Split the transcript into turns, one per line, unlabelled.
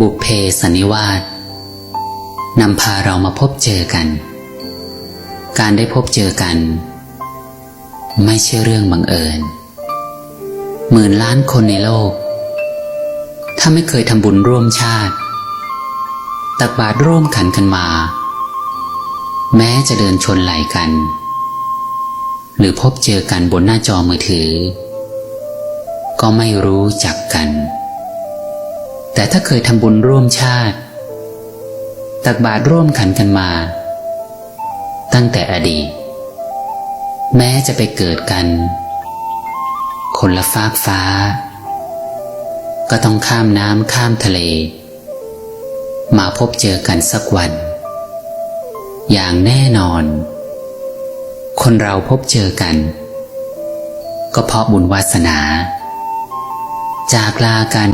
บุพเพสันนิวาสนำพาเรามาพบเจอกัน การได้พบเจอกัน ไม่ใช่เรื่องบังเอิญ หมื่นล้านคนในโลก ถ้าไม่เคยทำบุญร่วมชาติ ตักบาตรร่วมขันกันมา แม้จะเดินชนไหลกัน หรือพบเจอกันบนหน้าจอมือถือ ก็ไม่รู้จักกัน แต่ถ้าเคยทำบุญร่วมชาติ ตักบาตรร่วมขันกันมา ตั้งแต่อดีต แม้จะไปเกิดกัน คนละฟากฟ้า ก็ต้องข้ามน้ำข้ามทะเล มาพบเจอกันสักวัน อย่างแน่นอน คนเราพบเจอกัน ก็เพราะบุญวาสนา จากลากัน